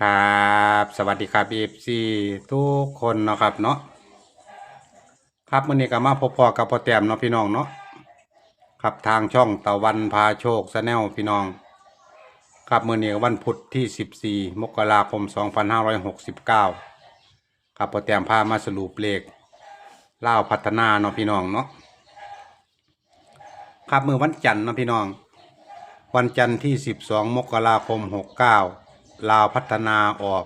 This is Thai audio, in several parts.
ครับสวัสดีครับเอฟซีทุกคนเนาะครับเนาะครับมื้อนี้ก็มาพบพอกับพ่อแต้มเนาะพี่น้องเนาะครับทางช่องตะวันพาโชคชาแนลพี่น้อง ครับมื้อนี้วันพุธที่ 14 มกราคม 2569 ครับพ่อแต้มพามาสรุปเลขเล่าพัฒนาเนาะพี่น้องเนาะครับมื้อวันจันทร์เนาะพี่น้อง วันจันทร์ที่ 12 มกราคม 69 ลาวพัฒนาออก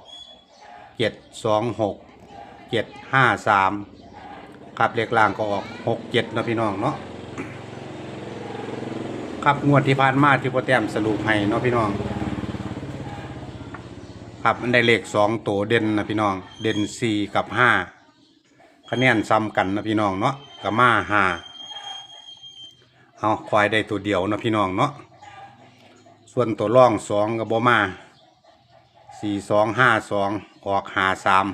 726 753ครับเลขล่างก็ออก 67เนะพี่น้องเนาะครับงวดที่ผ่านมาที่โปรแต้มสรุปให้เนาะพี่น้อง ครับมันได้เลข2ตัวเด่นนะพี่น้อง เด่น4กับ5คะแนนซ้ำกันนะพี่น้องเนาะกับมา5เอาควายได้ตัวเดียวนะพี่น้องเนาะส่วนตัวร่องสองกับบมา สี่สองห้าสองออกหาสาม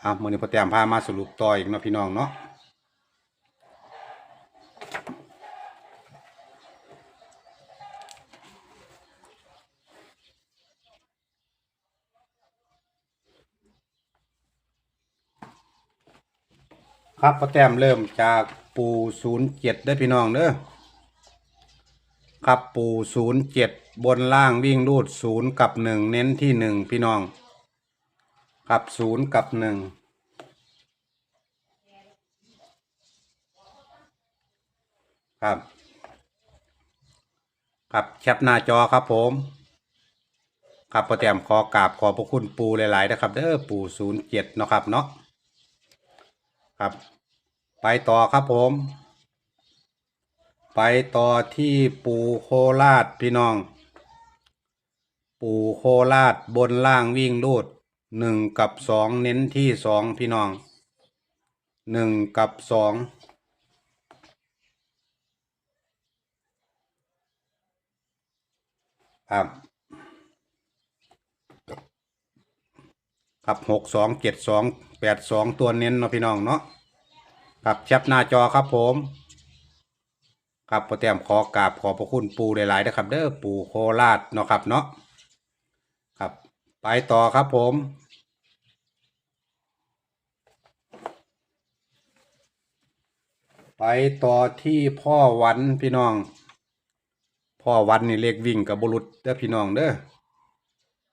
เอามือนี้พอแต้มพามาสรุปต่ออีกเนาะพี่น้องเนาะครับพอแต้มเริ่มจากปูศูนย์เจ็ดได้พี่น้องเด้อครับปูศูนย์เจ็ด บนล่างวิ่งรูดศูนย์กับหนึ่งเน้นที่หนึ่งพี่น้องครับศูนย์กับหนึ่งครับครับแคปหน้าจอครับผมครับพอแต้มขอกราบขอพระคุณปูหลายๆนะครับเด้อปูศูนย์เจ็ดเนาะครับเนาะครับ ไปต่อครับผม ไปต่อที่ปูโคราชพี่น้อง ปูโคราชบนล่างวิ่งรูดหนึ่งกับสองเน้นที่สองพี่น้องหนึ่งกับสองครับครับหกสองเจ็ดสองแปดสองตัวเน้นเนาะพี่น้องเนาะครับแคปหน้าจอครับผมครับพอแตมขอกราบขอพระคุณปูหลายๆนะครับ เด้อปูโคราชเนาะครับเนาะ ไปต่อครับผม ไปต่อที่พ่อวันพี่น้อง พ่อวันนี่เลขวิ่งกับบุรุษเด้อพี่น้องเด้อ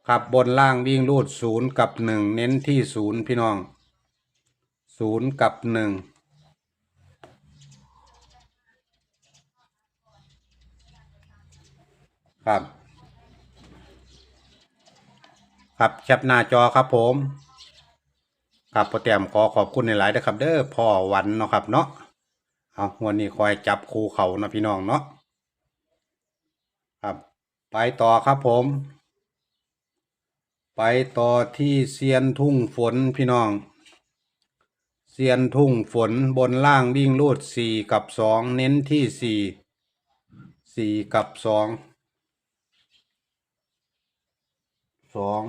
ครับบนล่างวิ่งรูดศูนย์กับหนึ่งเน้นที่ศูนย์พี่น้องศูนย์กับหนึ่งครับ ครับแคปหน้าจอครับผมครับพอแต้มขอขอบคุณในหลายนะครับ เด้อพ่อวันเนาะครับเนาะเอาวันนี้คอยจับคูเขานะพี่น้องเนาะครับไปต่อครับผม ไปต่อที่เซียนทุ่งฝนพี่น้องเซียนทุ่งฝนบนล่างวิ่งรูดสี่กับสองเน้นที่สี่สี่กับสองสอง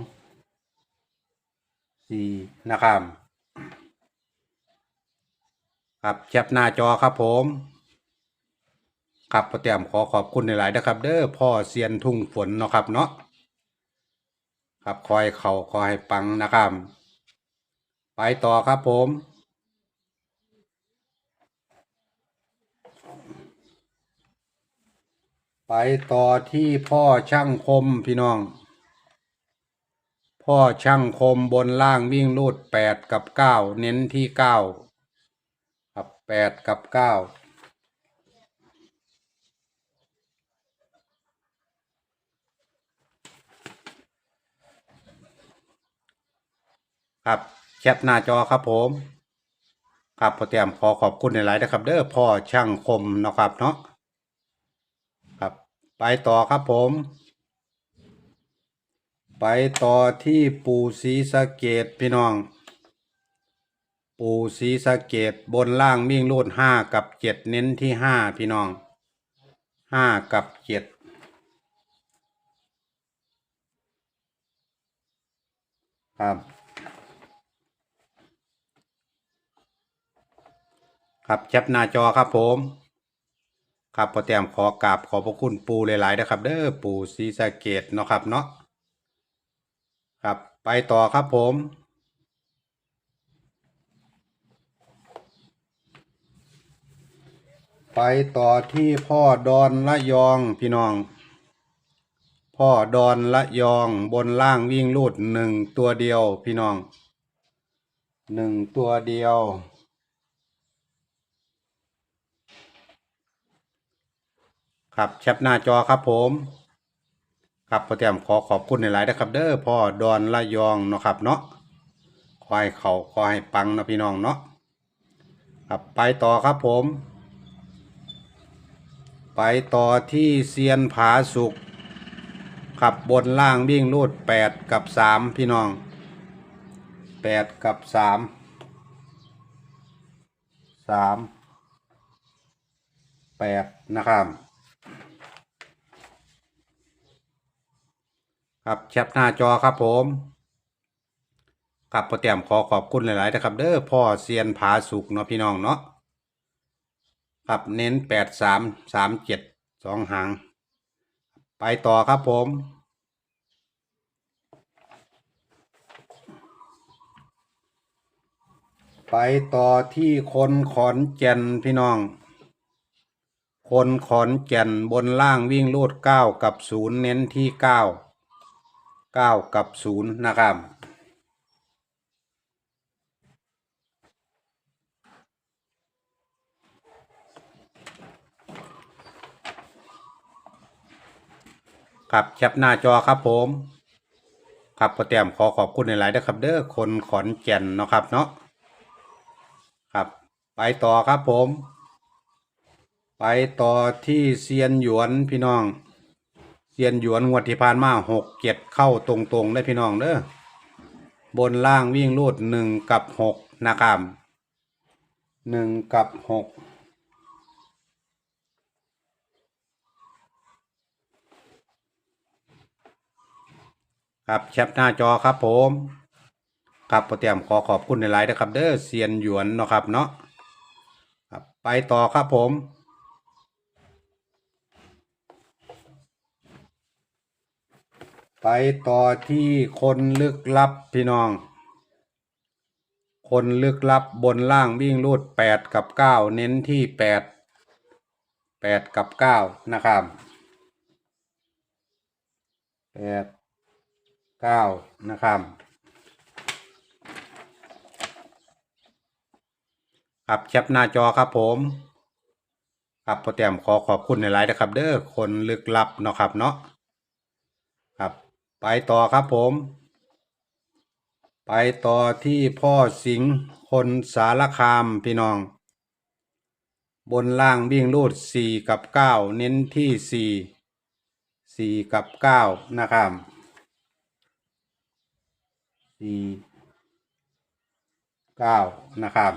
สี่นะครับ ครับแคปหน้าจอครับผม ครับประเตรียมขอขอบคุณในหลายๆนะครับ เด้อพ่อเซียนทุ่งฝนเนาะครับเนาะครับคอยเขาคอยปังนะครับ ไปต่อครับผมไปต่อที่พ่อช่างคมพี่น้อง พ่อช่างคมบนล่างวิ่งรูดแปดกับเก้าเน้นที่เก้าครับแปดกับเก้าครับแคปหน้าจอครับผม ครับพอเตรียมขอขอบคุณในหลายนะครับ เด้อพ่อช่างคมเนาะครับเนาะครับ ไปต่อครับผม ไปต่อที่ปูสีสะเกตพี่น้อง ปูสีสะเกตบนล่างวิ่งรูดห้ากับเจ็ดเน้นที่ห้าพี่น้องห้ากับเจ็ดครับครับแคปหน้าจอครับผม ครับพอแต้มขอกราบขอบพระคุณปูหลายๆนะครับ เด้อปูสีสะเกตเนาะครับเนาะ ครับไปต่อครับผม ไปต่อที่พ่อดอนละยองพี่น้อง พ่อดอนละยองบนล่างวิ่งลูดหนึ่งตัวเดียวพี่น้องหนึ่งตัวเดียว ครับแคปหน้าจอครับผม ครับพอแต้มขอขอบคุณในหลายนะครับ เด้อพ่อดอนละยองเนาะครับเนาะขอให้เขาขอให้ปังนะพี่น้องเนาะครับไปต่อครับผม ไปต่อที่เซียนผาสุกขับบนล่างวิ่งรูดแปดกับสามพี่น้องแปดกับสามสามแปดนะครับ ครับแคปหน้าจอครับผมครับพอแต้มขอขอบคุณหลายๆนะครับเด้อพ่อเซียนผาสุกเนาะพี่น้องเนาะครับเน้นแปดสามสามเจ็ดสองหาง ไปต่อครับผมไปต่อที่คนขอนแก่นพี่น้อง คนขอนแก่นบนล่างวิ่งลูดเก้ากับศูนย์เน้นที่เก้า เก้ากับศูนย์นะครับครับแคปหน้าจอครับผมครับพอแต้มขอขอบคุณในหลายๆนะครับ เด้อคนขอนแก่นเนาะครับเนาะครับ ไปต่อครับผม ไปต่อที่เซียนหยวนพี่น้อง เซียนหยวนงวดที่ผ่านมาหกเจ็ดเข้าตรงๆได้พี่น้องเด้อบนล่างวิ่งรูดหนึ่งกับหกนะครับหนึ่งกับหกครับแคปหน้าจอครับผมครับโปรเตียมขอขอบคุณในไลน์นะครับ เด้อเซียนหยวนเนาะครับเนาะครับไปต่อครับผม ไปต่อที่คนลึกลับพี่น้อง คนลึกลับบนล่างวิ่งรูดแปดกับเก้าเน้นที่แปดแปดกับเก้านะครับแปดเก้านะครับครับแคปหน้าจอครับผมครับโปรแกรมขอขอบคุณในไลน์นะครับ เด้อคนลึกลับเนาะครับเนาะ ไปต่อครับผม ไปต่อที่พ่อสิงห์คนสารคามพี่น้อง บนล่างวิ่งรูดสี่กับเก้าเน้นที่สี่สี่กับเก้านะครับสี่เก้านะครับ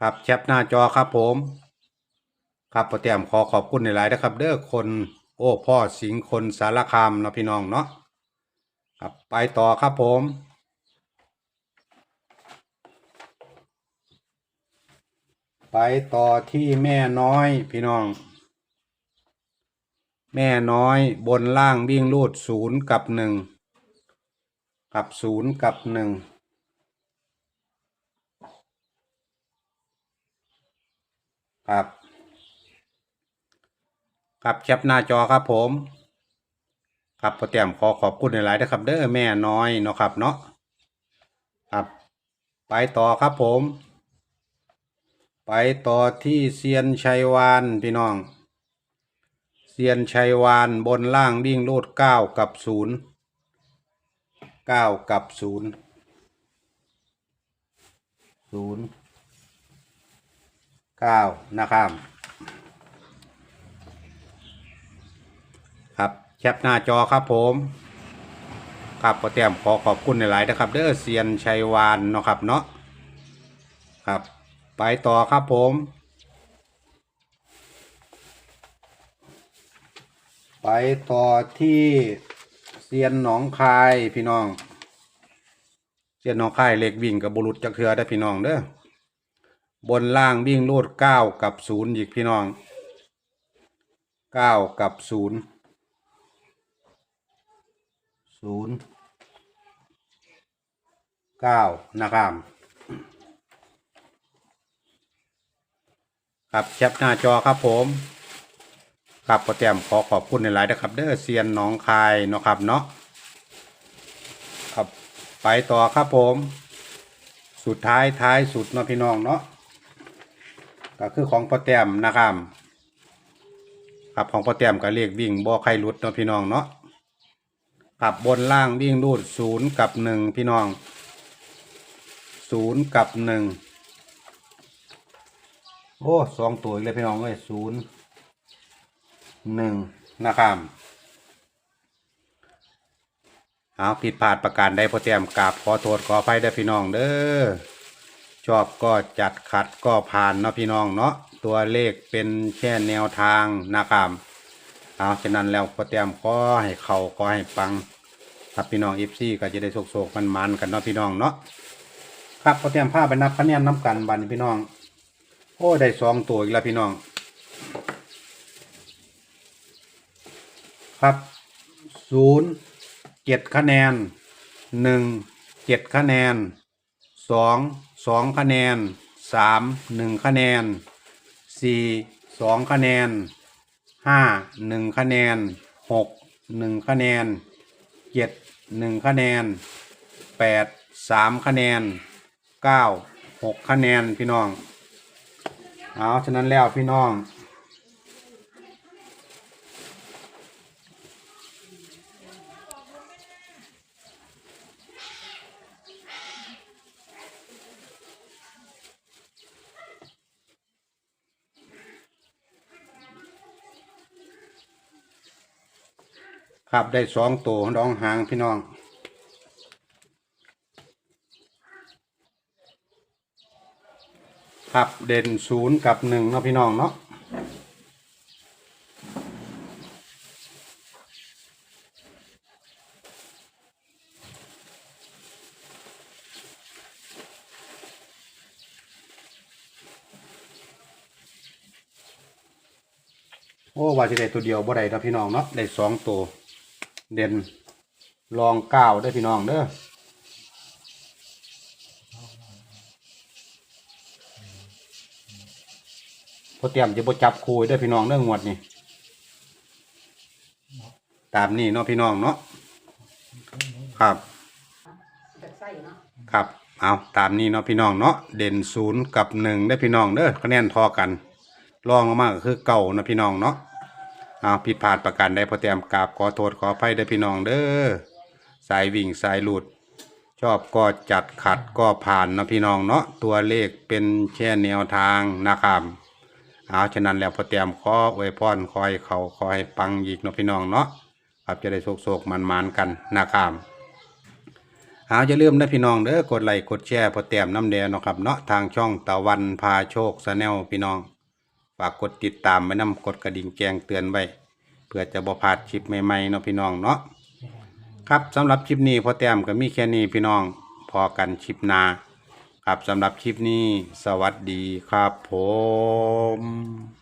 ครับแคปหน้าจอครับผม ครับโปรแกรมขอขอบคุณในหลายนะครับ เด้อคนโอ้พ่อสิงคนสารคามเนาะพี่น้องเนาะครับไปต่อครับผม ไปต่อที่แม่น้อยพี่น้อง แม่น้อยบนล่างวิ่งรูดศูนย์กับหนึ่งกับศูนย์กับหนึ่งครับ ครับแคปหน้าจอครับผม ครับโปรแกรมขอขอบคุณในหลายๆนะครับเด้อแม่น้อยเนาะครับเนาะครับ ไปต่อครับผม ไปต่อที่เซียนชัยวานพี่น้องเซียนชัยวานบนล่างวิ่งรูดเก้ากับศูนย์เก้ากับศูนย์ศูนย์เก้านะครับ ครับแคปหน้าจอครับผมครับโปรแกรมขอขอบคุณหลายๆนะครับ เด้อเซียนชัยวานเนาะครับเนาะครับ ไปต่อครับผม ไปต่อที่เซียนหนองคายพี่น้องเซียนหนองคายเล็กวิ่งกับบุรุษจักเทือได้อพี่น้องเด้อบนล่างวิ่งรูดเก้ากับศูนย์อีกพี่น้องเก้ากับศูนย์ ศูนย์เก้านะครับครับแคปหน้าจอครับผมครับโปรแกรมขอขอบคุณในหลายนะครับ เด้อเซียนหน้องคายเนาะครับเนาะครับไปต่อครับผม สุดท้ายท้ายสุดเนาะพี่น้องเนาะก็คือของโปรแกรมนะครับครับของโปรแกรมก็เรียกวิ่งบ่ใครหลุดเนาะพี่น้องเนาะ กับบนล่างวิ่งรูดศูนย์กับหนึ่งพี่น้องศูนย์กับหนึ่งโอ้สองตัวเลยพี่น้องเอ้ยศูนย์หนึ่งนะครับเอาผิดพลาดประการใดพอเตรียมกราบขอโทษขออภัยได้พี่น้องเด้อชอบก็จัดขัดก็ผ่านเนาะพี่น้องเนาะตัวเลขเป็นแค่แนวทางนะครับเอาฉะนั้นแล้วพอเตรียมขอให้เขาขอให้ปัง ครับพี่น้องเอฟซีก็จะได้โศกๆมันๆกันเนาะพี่น้องเนาะครับพอเตรียมผ้าไปนับคะแนนน้ำกันบันพี่น้อง โอ้ได้สองตัวอีกแล้วพี่น้อง ครับศูนย์เจ็ดคะแนนหนึ่งเจ็ดคะแนนสองสองคะแนนสามหนึ่งคะแนนสี่สองคะแนนห้าหนึ่งคะแนนหกหนึ่งคะแนนเจ็ด หนึ่งคะแนนแปดสามคะแนนเก้าหกคะแนนพี่น้อง เอาฉะนั้นแล้วพี่น้อง ครับได้สองตัวน้องหางพี่น้อง ครับเด่นศูนย์กับหนึ่งเนาะพี่น้องเนาะโอ้ว่าจะได้ตัวเดียวบ่ได้เนะพี่น้องเนาะได้สองตัว เด่นลองเก้าได้พี่น้องเด้อพอเตรียมจะบ่จับคูยเด้พี่น้องเรื่องงวดนี่ตามนี้เนาะพี่น้องเนาะครับครับเอาตามนี้เนาะพี่น้องเนาะเด่นศูนย์กับหนึ่งได้พี่น้องเด้อคะแนนทอกันรองลงมาก็คือเก่านะพี่น้องเนาะ เอาผิดพลาดประการใดพอเตรียมกราบขอโทษขออภัยได้พี่น้องเด้อสายวิ่งสายหลุด ชอบก็จัดขัดก็ผ่านเนาะพี่น้องเนาะตัวเลขเป็นแค่แนวทางนะครับเอาฉะนั้นแล้วพอเตรียมขออวยพรคอยเขาคอยปังอีกเนาะพี่น้องเนาะครับจะได้โศกโศกมันมันกันนะครับเอาจะลืมนะพี่น้องเด้อกดไลค์กดแชร์พอเตรียมน้ำแดงนะครับเนาะทางช่องตะวันพาโชคสแนลพี่น้องากกดติดตามไว้นำกดกระดิ่งแจ้งเตือนไว้ เพื่อจะบ่พลาดคลิปใหม่ๆเนาะพี่น้องเนาะครับสำหรับคลิปนี้พอแต้มก็มีแค่นี้พี่น้องพอกันคลิปหน้าครับสำหรับคลิปนี้ สวัสดีครับผม